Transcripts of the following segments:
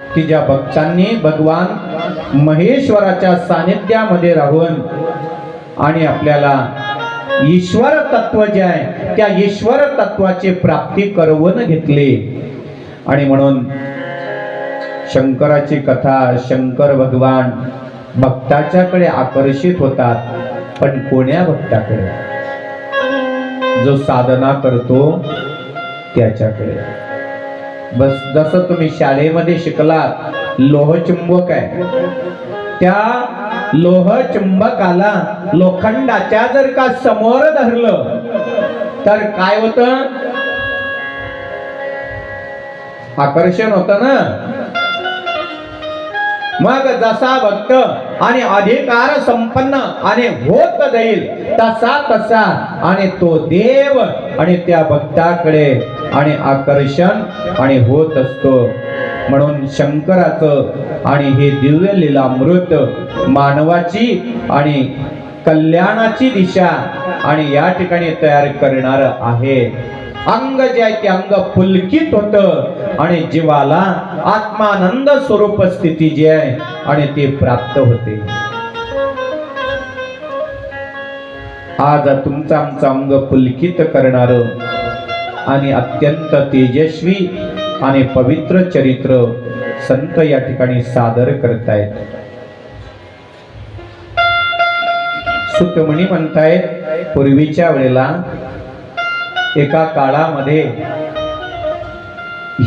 की ज्या भक्तांनी भगवान महेश्वराच्या सानिध्यामध्ये राहून आणि आपल्याला ईश्वर तत्व जे आहे त्या ईश्वर तत्वाची प्राप्ती करवून घेतली. आणि म्हणून शंकराची कथा शंकर भगवान भक्ताच्याकडे आकर्षित होतात पण कोण्या भक्ताकडे? जो साधना करतो त्याच्याकडे. बस जसं तुम्ही शाळेमध्ये शिकलात लोहचुंबक आहे. त्या लोह चुंबकाला लोखंडाच्या जर का समोर धरलं तर काय होत? आकर्षण होत ना? मग जसा भक्त आणि अधिकार संपन्न आणि होत जाईल तसा तसा आणि तो देव आणि त्या भक्ताकडे आणि आकर्षण आणि होत असतो. म्हणून शंकराचं आणि हे दिव्य लीलामृत मानवाची आणि कल्याणाची दिशा आणि या ठिकाणी तयार करणार आहे. अंग जे आहे ते अंग पुलकित होत आणि जीवाला आत्मानंद स्वरूप स्थिती जी आहे आणि ती प्राप्त होते. आज तुमचा आमचं अंग पुलकित करणार. आणि अत्यंत तेजस्वी आणि पवित्र चरित्र संत या ठिकाणी सादर करतायत. सुतमणी म्हणतायत पूर्वीच्या वेळेला एका काळामध्ये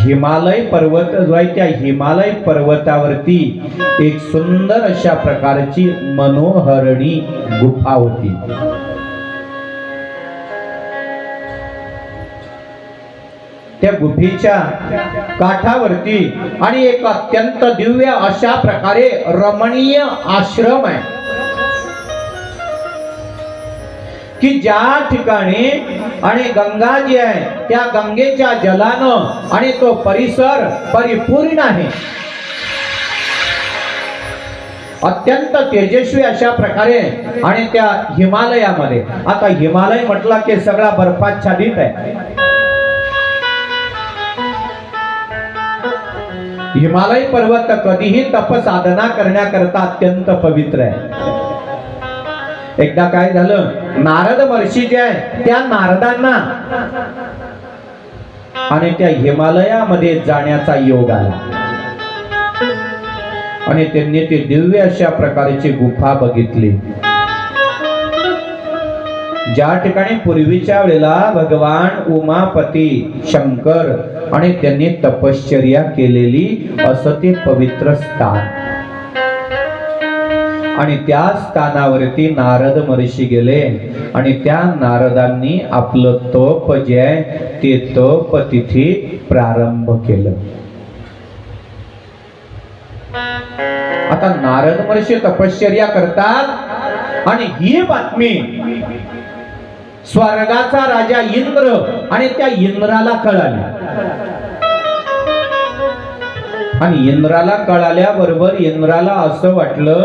हिमालय पर्वत जो आहे त्या हिमालय पर्वतावरती एक सुंदर अशा प्रकारची मनोहरणी गुफा होती. त्या गुफेच्या काठावरती. आणि एक अत्यंत दिव्य अशा प्रकारे रमणीय आश्रम आहे. की ज्या ठिकाणी आणि गंगा जी आहे त्या गंगेच्या जलानं आणि तो परिसर परिपूर्ण आहे. अत्यंत तेजस्वी अशा प्रकारे आणि त्या हिमालयामध्ये. आता हिमालय म्हटला की सगळा बर्फाच्छादित आहे. हिमालय पर्वत कधीही तप साधना करण्याकरता अत्यंत पवित्र आहे. एकदा काय झालं? नारद महर्षी जे आहे त्या नारदांना आणि त्या हिमालयामध्ये जाण्याचा योग आला. आणि त्यांनी ती दिव्य अशा प्रकारची गुफा बघितली. ज्या ठिकाणी पूर्वीच्या वेळेला भगवान उमापती शंकर आणि त्यांनी तपश्चर्या केलेली असं ते पवित्र स्थान. आणि त्या स्थानावरती नारद महर्षी गेले. आणि त्या नारदांनी आपलं तप जे आहे ते तप तिथे प्रारंभ केलं. आता नारद महर्षी तपश्चर्या करतात. आणि ही बातमी स्वर्गाचा राजा इंद्र आणि त्या इंद्राला कळाले. आणि इंद्राला कळाल्या बरोबर इंद्राला असं वाटलं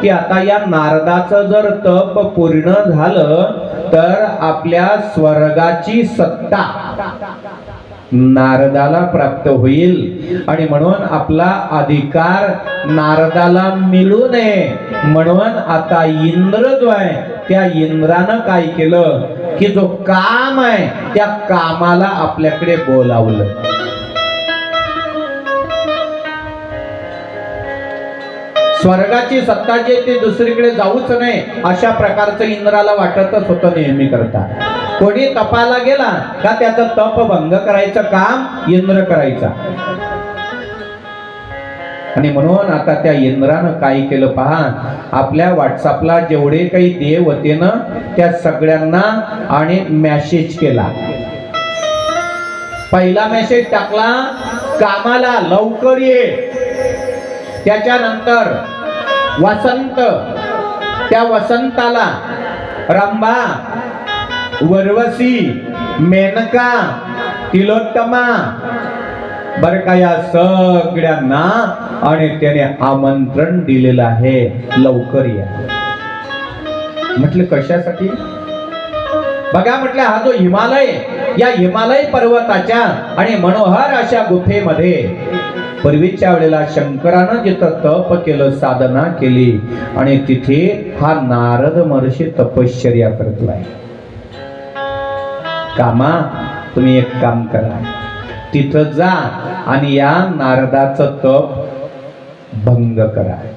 की आता या नारदाचं जर तप पूर्ण झालं तर आपल्या स्वर्गाची सत्ता नारदाला प्राप्त होईल. आणि म्हणून आपला अधिकार नारदाला मिळू नये. म्हणून आता इंद्र जो आहे त्या इंद्रानं काय केलं? की जो काम आहे त्या कामाला आपल्याकडे बोलावलं. स्वर्गाची सत्ता जी ती दुसरीकडे जाऊच नाही अशा प्रकारचं इंद्राला वाटतच होतं नेहमी करता. कोणी तपाला गेला का त्याचं तप भंग करायचं काम इंद्र करायचा. आणि म्हणून आता त्या इंद्रानं काय केलं पहा आपल्या व्हॉट्सअपला जेवढे काही देव होते ना त्या सगळ्यांना आणि मेसेज केला. पहिला मेसेज टाकला कामाला लवकर ये. त्याच्यानंतर वसंत त्या वसंताला रंभा वरवसी मेनका तिलोत्तमा. बर का या सगळ्यांना आणि त्याने आमंत्रण दिलेलं आहे लवकर या. म्हटलं कशासाठी? बघा म्हटलं हा जो हिमालय या हिमालय पर्वताच्या आणि मनोहर अशा गुफेमध्ये पूर्वीच्या वेळेला शंकरानं जिथं तप केलं साधना केली आणि तिथे हा नारद महर्षी तपश्चर्या करतलाय. कामा तुम्ही एक काम करा. तिथं जा आणि या नारदाचं तप भंग कराय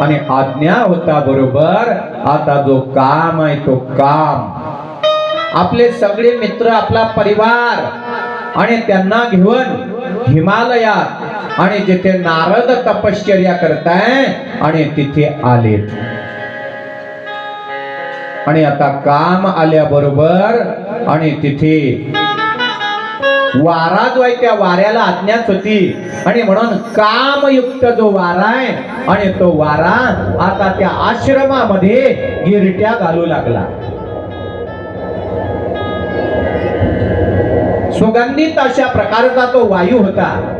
आणि आज्ञा होता बरोबर आता जो काम आहे तो काम. आपले सगळे मित्र आपला परिवार आणि त्यांना घेऊन हिमालयात आणि जिथे नारद तपश्चर्या करताय आणि तिथे आलेत. आणि आता काम आल्याबरोबर आणि तिथे वारा जो आहे त्या वाऱ्याला आज्ञाच होती. आणि म्हणून कामयुक्त जो वारा आहे आणि तो वारा आता त्या आश्रमामध्ये गिरट्या घालू लागला. सुगंधित अशा प्रकारचा तो वायू होता.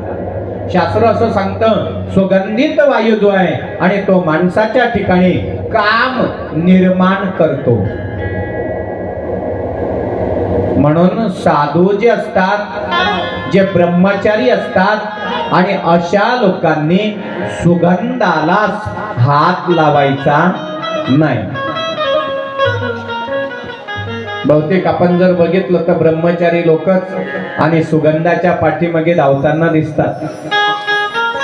शास्त्र असं सांगतं सुगंधित वायू जो आहे आणि तो माणसाच्या ठिकाणी काम निर्माण करतो. म्हणून साधू जे असतात जे ब्रह्मचारी असतात आणि अशा लोकांनी सुगंधाला हात लावायचा नाही. बहुतेक आपण जर बघितलं तर ब्रह्मचारी लोकच आणि सुगंधाच्या पाठीमागे धावताना दिसतात.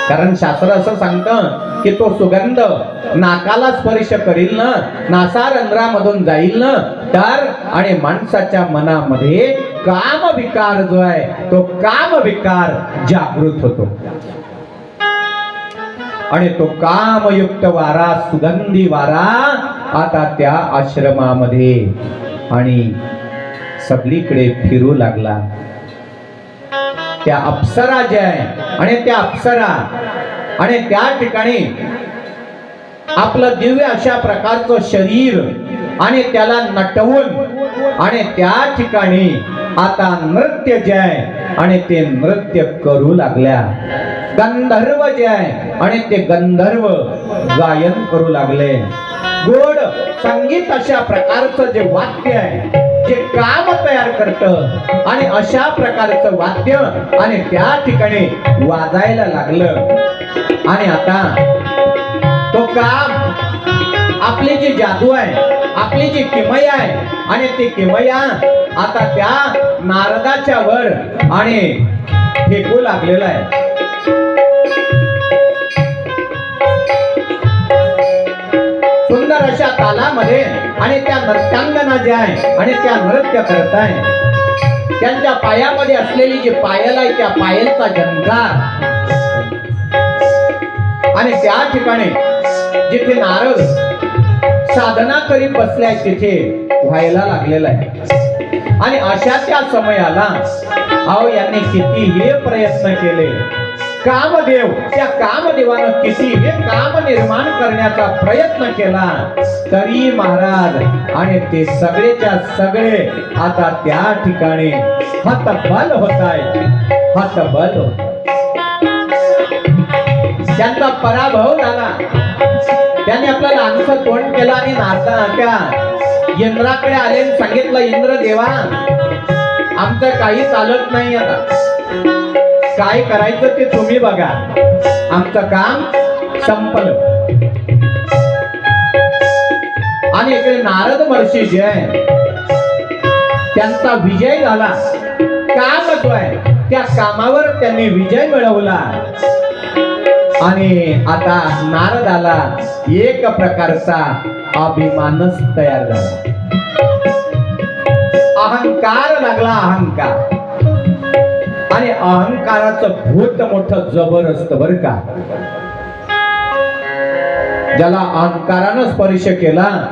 कारण शास्त्र असं सांगतं की तो सुगंध नाकाला स्पर्श करील ना नासारंध्रामधून जाईल ना तर आणि माणसाच्या मनामध्ये काम विकार जो आहे तो काम विकार जागृत होतो. आणि तो कामयुक्त वारा सुगंधी वारा आता त्या आश्रमामध्ये आणि सगळीकडे फिरू लागला. त्या अप्सरा ज्या आहे आणि त्या अप्सरा आणि त्या ठिकाणी आपलं दिव्य अशा प्रकारचं शरीर आणि त्याला नटवून आणि त्या ठिकाणी आता नृत्य जे आहे आणि ते नृत्य करू लागल्या. गंधर्व जे आहे आणि ते गंधर्व गायन करू लागले. गोड संगीत अशा प्रकारचं जे वाद्य आहे जे काम तयार करत आणि अशा प्रकारचं वाद्य आणि त्या ठिकाणी वाजायला लागलं. आणि आता तो काम आपली जी जादू आहे आपली जी किमया आहे आणि ती किमया आता त्या नारदाच्या वर आणि फेकू लागलेला आहे सुंदर अशा तालामध्ये आणि त्या नृत्यांगना ज्या आहे आणि त्या नृत्य करत आहे. त्यांच्या पायामध्ये असलेली जी पायल आहे त्या पायलचा जंगार आणि त्या ठिकाणी जिथे नारद साधना करीत बसल्या तिथे व्हायला लागलेला आहे. आणि अशा त्या समयाला अहो यांनी किती हे प्रयत्न केले. कामदेव त्या कामदेवानं किती हे काम निर्माण करण्याचा प्रयत्न केला तरी महाराज आणि ते सगळेच्या सगळे आता त्या ठिकाणी हतबल होत आहे हतबल होत त्यांचा पराभव झाला. त्यांनी आपला लहानसं तोंड केलं आणि नाता त्या इंद्राकडे आले आणि सांगितलं इंद्र देवा आमचं काही चालत नाही आता. काय करायचं ते तुम्ही बघा. आमचं काम संपलं. आणि इकडे नारद महर्षी जे आहे त्यांचा विजय झाला. काम जो आहे त्या कामावर त्यांनी विजय मिळवला. आणि आता नारदाला एक प्रकारचा अभिमानच तयार झाला. अहंकार लागला अहंकार. आणि अहंकाराचं भूत मोठं जबर असत बर का? ज्याला अहंकारानं स्पर्श केला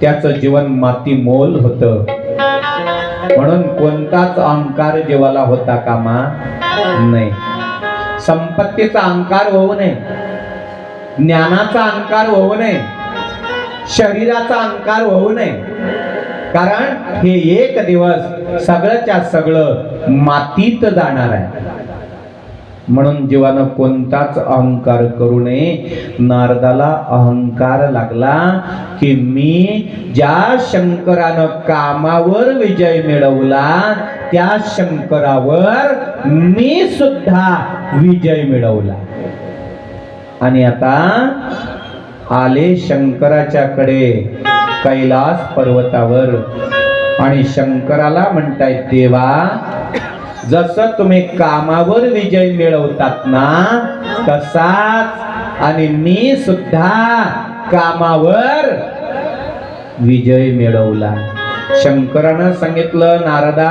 त्याच जीवन माती मोल होत. म्हणून कोणताच अहंकार जीवाला होता कामा नाही. संपत्तीचा अहंकार होऊ नये ज्ञानाचा अहंकार होऊ नये शरीराचा अहंकार होऊ नये. कारण हे एक दिवस सगळंच्या सगळं मातीत जाणार आहे. म्हणून जीवानं कोणताच अहंकार करू नये. नारदाला अहंकार लागला की मी ज्या शंकरानं कामावर विजय मिळवला त्या शंकरावर मी सुद्धा विजय मिळवला. आणि आता आले शंकराच्याकडे कैलास पर्वतावर. आणि शंकराला म्हणतायत देवा जसं तुम्ही कामावर विजय मिळवतात ना तसाच आणि मी सुद्धा कामावर विजय मिळवला. शंकरानं सांगितलं नारदा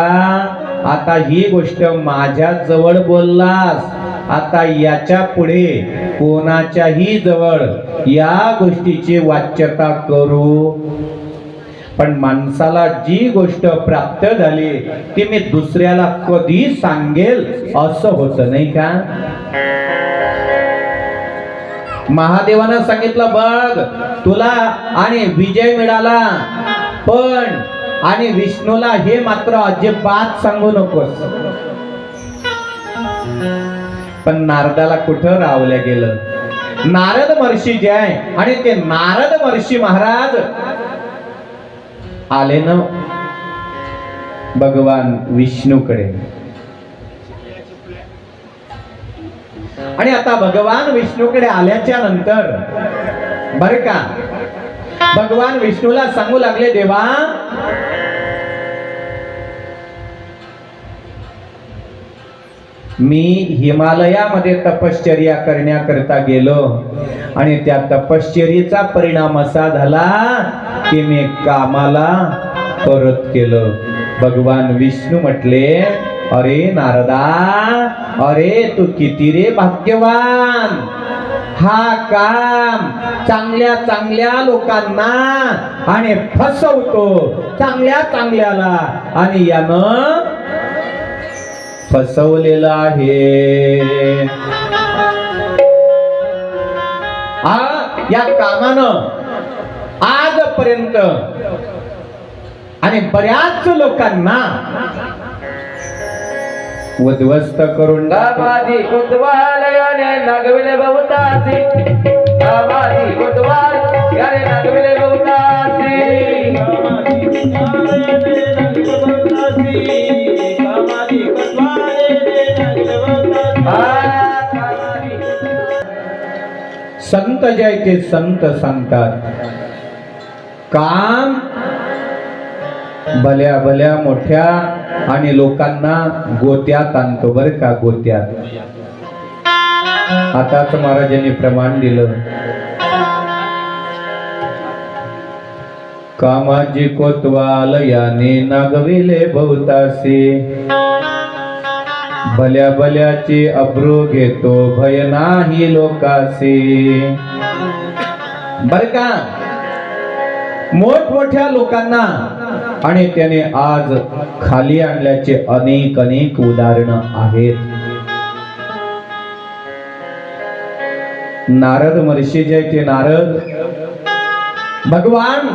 आता ही गोष्ट माझ्या जवळ बोललास. आता याच्यापुढे कोणाच्याही जवळ या गोष्टीची वाच्यता करू पण माणसाला जी गोष्ट प्राप्त झाली ती मी दुसऱ्याला कधी सांगेल असं होत नाही का? महादेवानं सांगितलं बघ तुला आणि विजय मिळाला पण आणि विष्णूला हे मात्र अजिबात सांगू नकोस. पण नारदाला कुठं रावल्या गेलं? नारद महर्षी जे आहे आणि ते नारद महर्षी महाराज आले ना भगवान विष्णूकडे. आणि आता भगवान विष्णूकडे आल्याच्यानंतर बर का? भगवान विष्णूला सांगू लागले देवा मी हिमालयामध्ये तपश्चर्या करण्याकरता गेलो. आणि त्या तपश्चर्येचा परिणाम असा झाला की मी कामाला परत केलं भगवान विष्णू म्हटले अरे नारदा अरे तू किती रे भाग्यवान. हा काम चांगल्या चांगल्या लोकांना आणि फसवतो चांगल्या चांगल्याला आणि यानं फसवलेलं आहे. आ या कामानं आजपर्यंत आणि बऱ्याच लोकांना उद्ध्वस्त करून टाकलं. दामादी कुतवाल याने नगविले बहुतासी. कुतवाल याने नगविले बहुतासी. संत जय ते संत सांगतात. काम भल्या भल्या मोठ्या आणि लोकांना गोत्यात आणतो बर का गोत्यात. आताच महाराजांनी प्रमाण दिलं. कामाजी कोतवाल याने नागविले बहुतासी भल्या भल्याची अब्रू घेतो भय नाही लोकासे बर का? मोठमोठ्या लोकांना. आणि त्याने आज खाली आणल्याचे अनेक अनेक उदाहरण आहेत. नारद महर्षी जे ते नारद. भगवान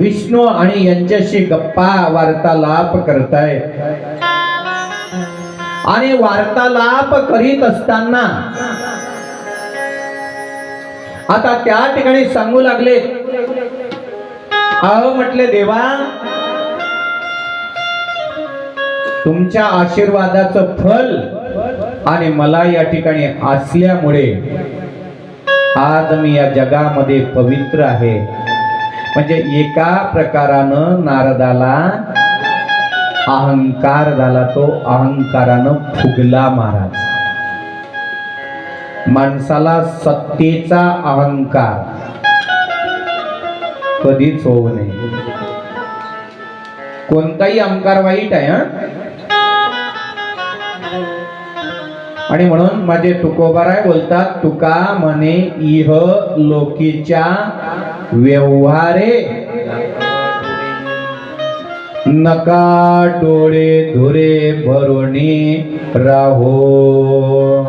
विष्णू आणि यांच्याशी गप्पा वार्तालाप करताय आणि वार्तालाप करीत असताना. आता त्या ठिकाणी सांगू लागले. अहो म्हटले देवा तुमच्या आशीर्वादाचं फल आणि मला या ठिकाणी असल्यामुळे आज मी या जगामध्ये पवित्र आहे. म्हणजे एका प्रकारानं नारदाला अहंकार झाला तो अहंकारानं फुगला महाराज. माणसाला सत्तेचा अहंकार कधीच होऊ नये. कोणताही अहंकार वाईट आहे आणि म्हणून माझे तुकोबाराय बोलतात तुका म्हणे इह लोकीच्या व्यवहारे नका डोळे धुरे भरुणी राहो.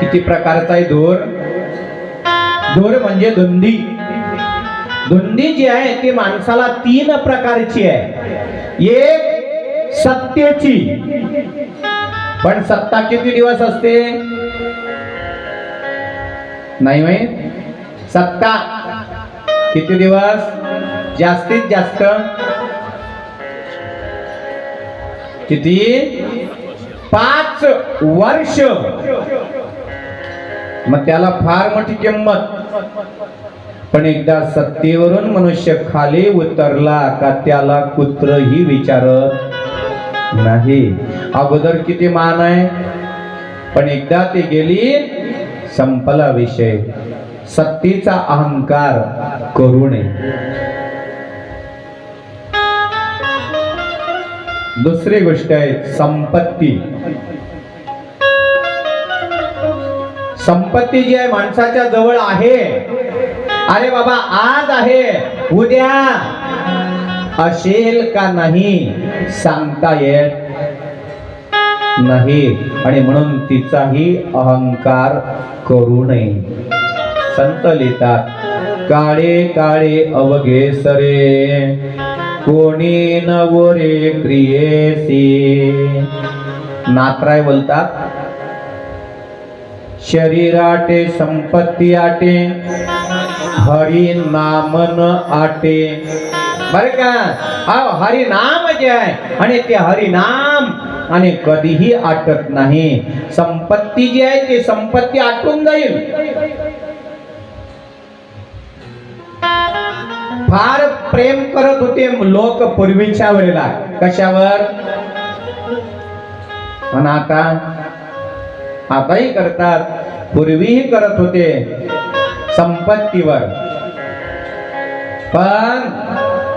किती प्रकारचा आहे धूर? धूर म्हणजे धुंदी. धुंदी जी आहे ती माणसाला तीन प्रकारची आहे. एक सत्तेची. पण सत्ता किती दिवस असते? नाही माहीत? सत्ता. किती दिवस? जास्तीत जास्त किती? पाच वर्ष. मग त्याला फार मोठी किंमत. पण एकदा सत्तेवरून मनुष्य खाली उतरला का त्याला कुत्र ही विचारत नाही. अगोदर किती मान आहे? पण एकदा ते गेली संपला विषय. सत्तेचा अहंकार करू नये. दुसरी गोष्ट आहे संपत्ती. संपत्ती जी आहे माणसाच्या जवळ आहे. अरे बाबा आज आहे. उद्या. असेल का नाही सांगता येत नाही. आणि म्हणून तिचाही अहंकार करू नये. संत लिहितात काळे काळे अवघे सरे. कोणी नवरे क्रियेसी नात्राय बोलतात शरीराटे संपत्ती आटे हरी नामन आटे. बर का? हा हरिनाम जे आहे आणि ते हरिनाम आणि कधीही आटत नाही. संपत्ती जी आहे ती संपत्ती आटून जाईल. फार प्रेम करत होते लोक पूर्वीच्या वेळेला. कशावर? पण आता आताही करतात. पूर्वीही करत होते संपत्तीवर. पण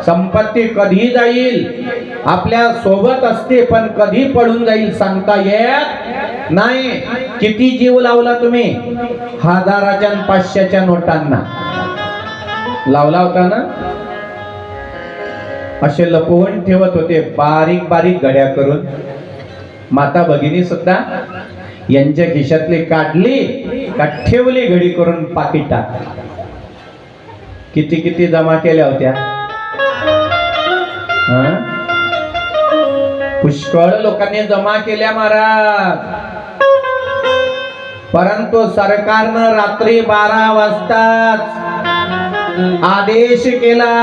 संपत्ती कधी जाईल? आपल्यासोबत असते पण कधी पडून जाईल सांगता येत नाही. किती जीव लावला तुम्ही? हजाराच्या पाचशेच्या नोटांना. लावला होता ना? असे लपवून ठेवत होते बारीक बारीक घड्या करून. माता भगिनी सुद्धा यांच्या खिशातली काढली का ठेवली घडी करून पाकिटात. किती किती जमा केल्या होत्या? पुष्कळ लोकांनी जमा केल्या महाराज. परंतु सरकारनं रात्री बारा वाजताच आदेश केला.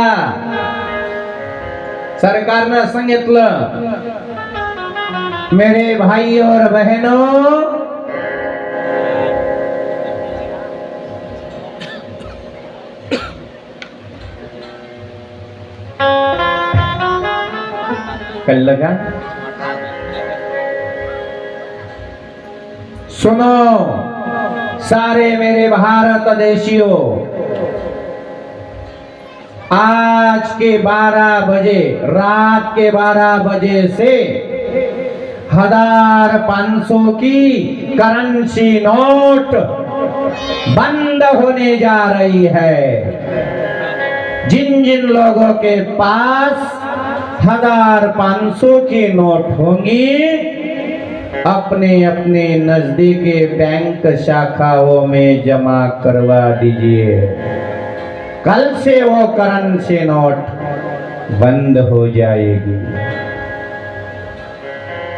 सरकारनं सांगितलं, मेरे भाई और बहनों, कल का सुनो, सारे मेरे भारत देशियों आज के 12 बजे, रात के 12 बजे से हज़ार पाँच सौ की करेंसी नोट बंद होने जा रही है। जिन जिन लोगों के पास हज़ार पाँच सौ की नोट होंगी, अपने अपने नजदीकी बैंक शाखाओं में जमा करवा दीजिए। कल से वो करेंसी नोट बंद हो जाएगी।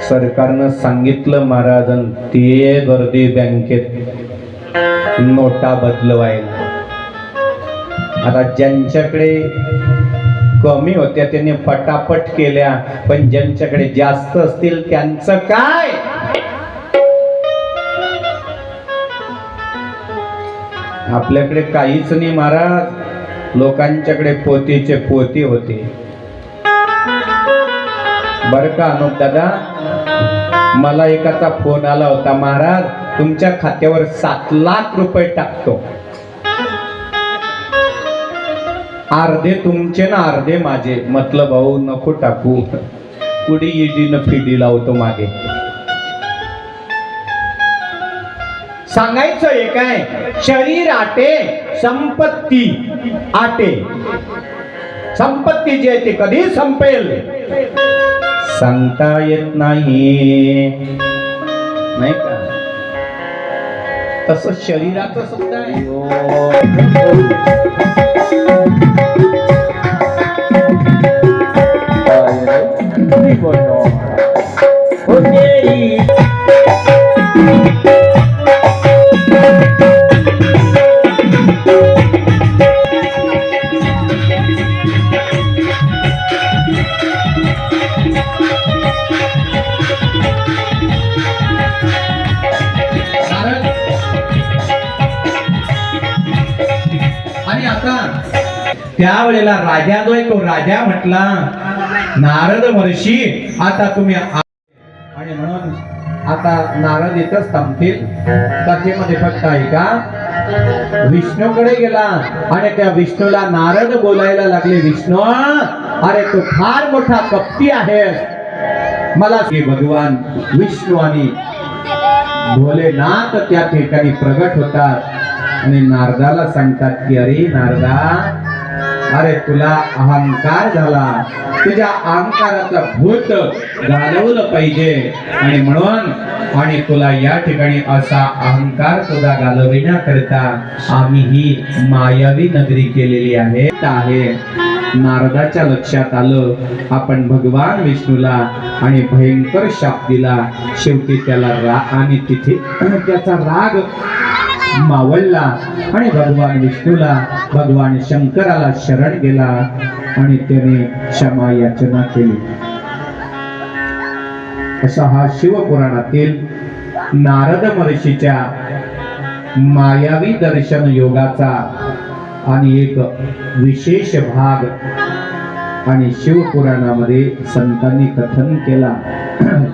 सरकारनं सांगितलं महाराजन ते गर्दी बँकेत नोटा बदलवायला. आता ज्यांच्याकडे कमी होत्या त्यांनी पटापट केल्या पण ज्यांच्याकडे जास्त असतील त्यांचं काय? आपल्याकडे काहीच नाही महाराज. लोकांच्याकडे पोतीचे पोती होते. बर का अनुप दादा? मला एकाचा फोन आला होता महाराज तुमच्या खात्यावर सात लाख रुपये टाकतो. अर्धे तुमचे ना अर्धे माझे. म्हटलं भाऊ नको टाकू. पुढे न फिडी लावतो मागे? सांगायचं एक आहे शरीर आटे. संपत्ती आटे. संपत्ती जी आहे ती कधी संपेल? सांगता येत नाही. नाही का? तसं शरीराचं सुद्धा आहे. त्यावेळेला राजा जो आहे तो राजा म्हटला. नारद महर्षी आता तुम्ही आणि म्हणून आता नारद इथंच थांबतील. कथेमध्ये फक्त ऐका. विष्णूकडे गेला आणि त्या विष्णूला नारद बोलायला लागले विष्णू अरे तू फार मोठा कप्ती आहेस. मला हे भगवान विष्णू आणि भोलेनाथ त्या ठिकाणी प्रगट होतात. आणि नारदाला सांगतात की अरे नारदा अरे तुला अहंकार झाला. तुझ्या अहंकाराचा भूत घालवलं पाहिजे. आणि म्हणून आणि तुला या ठिकाणी असा अहंकार तुझा घालविण्याकरिता आम्ही ही मायावी नगरी केलेली आहे. आहे. नारदाच्या लक्षात आलं. आपण भगवान विष्णूला आणि भयंकर शाप दिला. शेवटी त्याला रा आणि तिथे त्याचा राग मावळला आणि भगवान विष्णूला भगवान शंकराला शरण गेला आणि त्याने क्षमा याचना केली. असा हा शिवपुराणातील नारद महर्षीच्या मायावी दर्शन योगाचा आणि एक विशेष भाग आणि शिवपुराणामध्ये संतांनी कथन केला.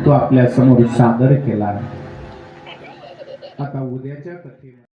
तो आपल्यासमोर सादर केला. आता उद्याच्या कथेमध्ये